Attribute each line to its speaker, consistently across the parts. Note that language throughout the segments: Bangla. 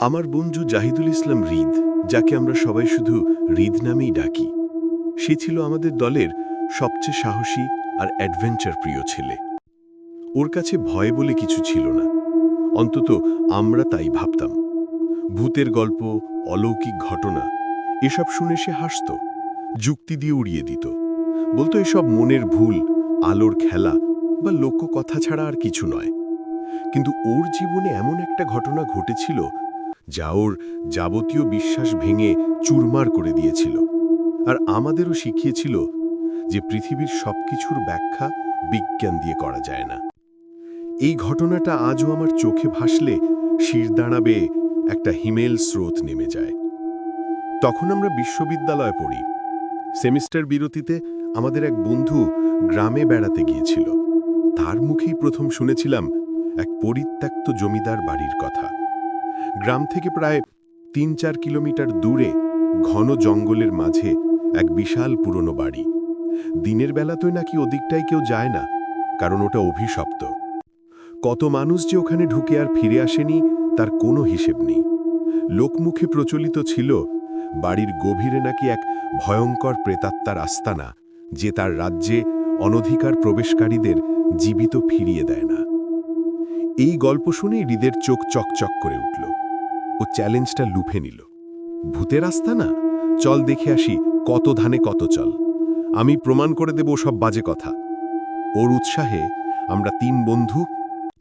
Speaker 1: আমার বন্ধু জাহিদুল ইসলাম রিদ যাকে আমরা সবাই শুধু রিদ নামেই ডাকি, সে ছিল আমাদের দলের সবচেয়ে সাহসী আর অ্যাডভেঞ্চার প্রিয় ছেলে। ওর কাছে ভয় বলে কিছু ছিল না। অন্তত আমরা তাই ভাবতাম। ভূতের গল্প, অলৌকিক ঘটনা, এসব শুনে সে হাসত, যুক্তি দিয়ে উড়িয়ে দিত। বলতো এসব মনের ভুল, আলোর খেলা বা লোক কথা ছাড়া আর কিছু নয়। কিন্তু ওর জীবনে এমন একটা ঘটনা ঘটেছিল যা ওর যাবতীয় বিশ্বাস ভেঙে চুরমার করে দিয়েছিল। আর আমাদেরও শিখিয়েছিল যে পৃথিবীর সবকিছুর ব্যাখ্যা বিজ্ঞান দিয়ে করা যায় না। এই ঘটনাটা আজও আমার চোখে ভাসলে শির দাঁড়াবে একটা হিমেল স্রোত নেমে যায়। তখন আমরা বিশ্ববিদ্যালয়ে পড়ি। সেমিস্টার বিরতিতে আমাদের এক বন্ধু গ্রামে বেড়াতে গিয়েছিল। তার মুখেই প্রথম শুনেছিলাম এক পরিত্যক্ত জমিদার বাড়ির কথা। গ্রাম থেকে প্রায় তিন চার কিলোমিটার দূরে ঘন জঙ্গলের মাঝে এক বিশাল পুরনো বাড়ি। দিনের বেলাতেই নাকি ওদিকটাই কেউ যায় না, কারণ ওটা অভিশপ্ত। কত মানুষ যে ওখানে ঢুকে আর ফিরে আসেনি, তার কোনো হিসেব নেই। লোকমুখে প্রচলিত ছিল, বাড়ির গভীরে নাকি এক ভয়ঙ্কর প্রেতাত্মার আস্তানা, যে তার রাজ্যে অনধিকার প্রবেশকারীদের জীবিত ফিরিয়ে দেয় না। এই গল্প শুনেই হৃদের চোখ চকচক করে উঠল। ও চ্যালেঞ্জটা লুফে নিল। ভূতের আস্তানা চল দেখে আসি কত ধানে কত চল। আমি প্রমাণ করে দেব সব বাজে কথা। ওর উৎসাহে আমরা তিন বন্ধু,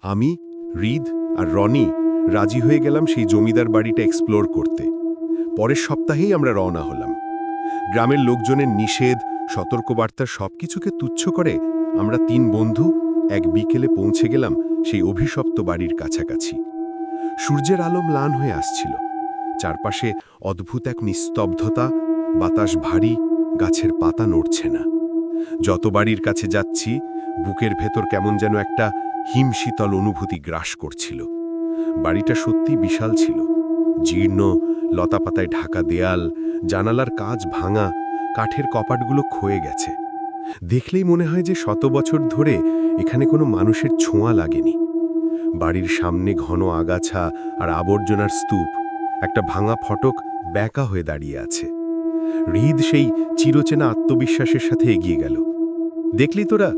Speaker 1: আমি রিদ আর রনি রাজি হয়ে গেলাম সেই জমিদার বাড়িটা এক্সপ্লোর করতে। পরের সপ্তাহেই আমরা রওনা হলাম। গ্রামের লোকজনের নিষেধ, সতর্কবার্তা সবকিছুকে তুচ্ছ করে আমরা তিন বন্ধু এক বিকেলে পৌঁছে গেলাম সেই অভিশপ্ত বাড়ির কাছাকাছি। সূর্যের আলো ম্লান হয়ে আসছিল। চারপাশে অদ্ভুত এক নিস্তব্ধতা, বাতাস ভারী, গাছের পাতা নড়ছে না। যত বাড়ির কাছে যাচ্ছি, বুকের ভেতর কেমন যেন একটা হিমশীতল অনুভূতি গ্রাস করছিল। বাড়িটা সত্যি বিশাল ছিল। জীর্ণ, লতাপাতায় ঢাকা দেয়াল, জানালার কাজ ভাঙা, কাঠের কপাটগুলো ক্ষয়ে গেছে। দেখলেই মনে হয় যে শত বছর ধরে এখানে কোনো মানুষের ছোঁয়া লাগেনি। বাড়ির সামনে ঘন আগাছা আর আবর্জনার স্তূপ, একটা ভাঙা ফটক ব্যাকা হয়ে দাঁড়িয়ে আছে। হৃদ সেই চিরচেনা আত্মবিশ্বাসের সাথে এগিয়ে গেল। দেখলি তোরা,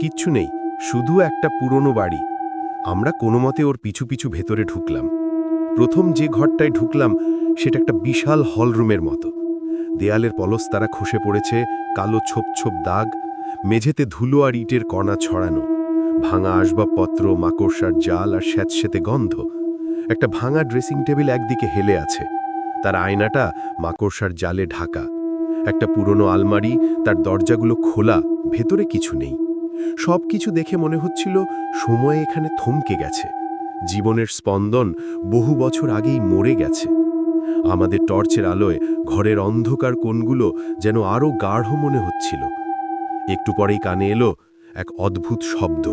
Speaker 1: কিচ্ছু নেই, শুধু একটা পুরনো বাড়ি। আমরা কোনো মতে ওর পিছু পিছু ভেতরে ঢুকলাম। প্রথম যে ঘরটায় ঢুকলাম, সেটা একটা বিশাল হলরুমের মতো। দেয়ালের পলস তারা খসে পড়েছে, কালো ছোপ ছোপ দাগ, মেঝেতে ধুলো আর ইটের কণা ছড়ানো। ভাঙা আসবাবপত্র, মাকড়সার জাল আর স্যাঁতস্যাঁতে গন্ধ। একটা ভাঙা ড্রেসিং টেবিল একদিকে হেলে আছে। তার আয়নাটা মাকড়সার জালে ঢাকা। একটা পুরনো আলমারি, তার দরজাগুলো খোলা, ভেতরে কিছু নেই। সব কিছু দেখে মনে হচ্ছিল সময় এখানে থমকে গেছে। জীবনের স্পন্দন বহু বছর আগেই মরে গেছে। আমাদের টর্চের আলোয় ঘরের অন্ধকার কোণগুলো যেন আরও গাঢ় মনে হচ্ছিল। একটু পরেই কানে এলো এক অদ্ভুত শব্দ,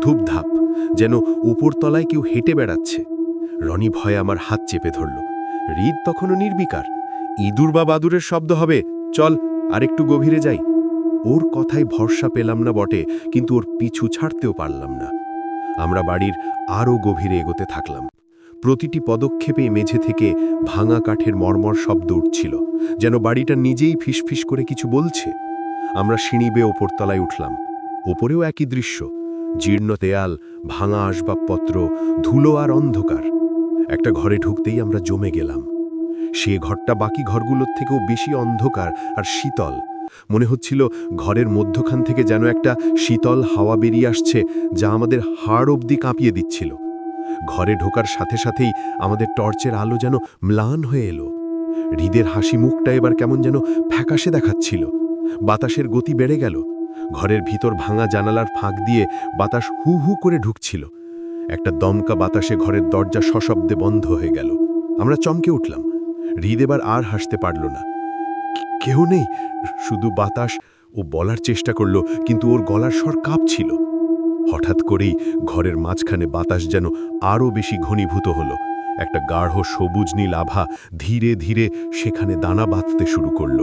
Speaker 1: ধূপধাপ, যেন উপরতলায় কেউ হেঁটে বেড়াচ্ছে। রনি ভয়ে আমার হাত চেপে ধরল। হৃদ তখনও নির্বিকার। ইঁদুর বা বাদুরের শব্দ হবে? চল, আরেকটু গভীরে যাই। ওর কথায় ভরসা পেলাম না বটে, কিন্তু ওর পিছু ছাড়তেও পারলাম না। আমরা বাড়ির আরও গভীরে এগোতে থাকলাম। প্রতিটি পদক্ষেপে মেঝে থেকে ভাঙা কাঠের মর্মর শব্দ উঠছিল, যেন বাড়িটা নিজেই ফিসফিস করে কিছু বলছে। আমরা সিঁড়ি বেয়ে ওপরতলায় উঠলাম। ওপরেও একই দৃশ্য, জীর্ণ দেয়াল, ভাঙা আসবাবপত্র, ধুলো আর অন্ধকার। একটা ঘরে ঢুকতেই আমরা জমে গেলাম। সে ঘরটা বাকি ঘরগুলোর থেকেও বেশি অন্ধকার আর শীতল। মনে হচ্ছিল ঘরের মধ্যখান থেকে যেন একটা শীতল হাওয়া বেরিয়ে আসছে, যা আমাদের হাড় অবধি কাঁপিয়ে দিচ্ছিল। ঘরে ঢোকার সাথে সাথেই আমাদের টর্চের আলো যেন ম্লান হয়ে এলো। হৃদের হাসি মুখটা এবার কেমন যেন ফ্যাকাশে দেখাচ্ছিল। বাতাসের গতি বেড়ে গেল। ঘরের ভিতর ভাঙা জানালার ফাঁক দিয়ে বাতাস হু হু করে ঢুকছিল। একটা দমকা বাতাসে ঘরের দরজা সশব্দে বন্ধ হয়ে গেল। আমরা চমকে উঠলাম। হৃদ এবার আর হাসতে পারল না। কেউ নেই। শুধু বাতাস ও বলার চেষ্টা করল, কিন্তু ওর গলার স্বর কাঁপছিল। হঠাৎ করেই ঘরের মাঝখানে বাতাস যেন আরও বেশি ঘনীভূত হলো। একটা গাঢ় সবুজ নীল আভা ধীরে ধীরে সেখানে দানা বাঁধতে শুরু করল।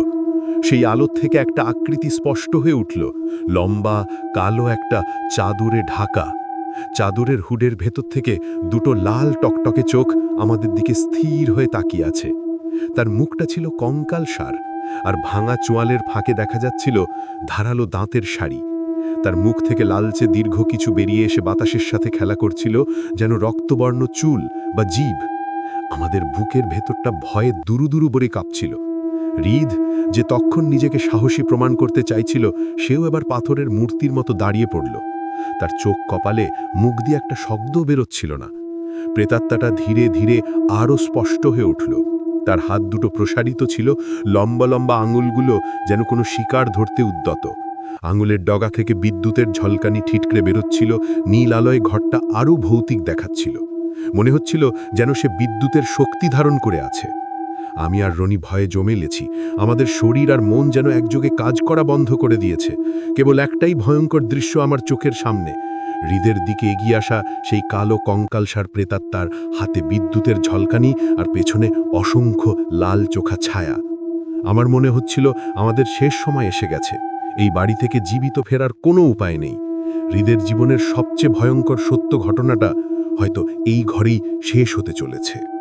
Speaker 1: সেই আলোর থেকে একটা আকৃতি স্পষ্ট হয়ে উঠল, লম্বা, কালো একটা চাদরে ঢাকা। চাদরের হুডের ভেতর থেকে দুটো লাল টকটকে চোখ আমাদের দিকে স্থির হয়ে তাকিয়ে আছে। তার মুখটা ছিল কঙ্কাল সার, আর ভাঙা চোয়ালের ফাঁকে দেখা যাচ্ছিল ধারালো দাঁতের শাড়ি। তার মুখ থেকে লালচে দীর্ঘ কিছু বেরিয়ে এসে বাতাসের সাথে খেলা করছিল, যেন রক্তবর্ণ চুল বা জীব। আমাদের বুকের ভেতরটা ভয়ে দুরু দুরু বলে কাঁপছিল। হৃদ যে তখন নিজেকে সাহসী প্রমাণ করতে চাইছিল, সেও এবার পাথরের মূর্তির মতো দাঁড়িয়ে পড়ল। তার চোখ কপালে মুখ দিয়ে একটা শব্দ বেরোচ্ছিল না। প্রেতাত্মাটা ধীরে ধীরে আরও স্পষ্ট হয়ে উঠল। তার হাত দুটো প্রসারিত ছিল, লম্বা লম্বা আঙুলগুলো যেন কোনো শিকার ধরতে উদ্যত। আঙুলের ডগা থেকে বিদ্যুতের ঝলকানি ঠিটকরে বেরোচ্ছিল, নীল আলোয় ঘরটা আরও ভৌতিক দেখাচ্ছিল। মনে হচ্ছিল যেন সে বিদ্যুতের শক্তি ধারণ করে আছে। আমি আর রনি ভয়ে জমেলেছি আমাদের শরীর আর মন যেন একযোগে কাজ করা বন্ধ করে দিয়েছে। কেবল একটাই ভয়ঙ্কর দৃশ্য আমার চোখের সামনে। হৃদের দিকে এগিয়ে আসা সেই কালো কঙ্কালসার প্রেতাত্মার হাতে বিদ্যুতের ঝলকানি আর পেছনে অসংখ্য লাল চোখা ছায়া। আমার মনে হচ্ছিল আমাদের শেষ সময় এসে গেছে। এই বাড়ি থেকে জীবিত ফেরার কোনো উপায় নেই। হৃদের জীবনের সবচেয়ে ভয়ঙ্কর সত্য ঘটনাটা হয়তো এই ঘরেই শেষ হতে চলেছে।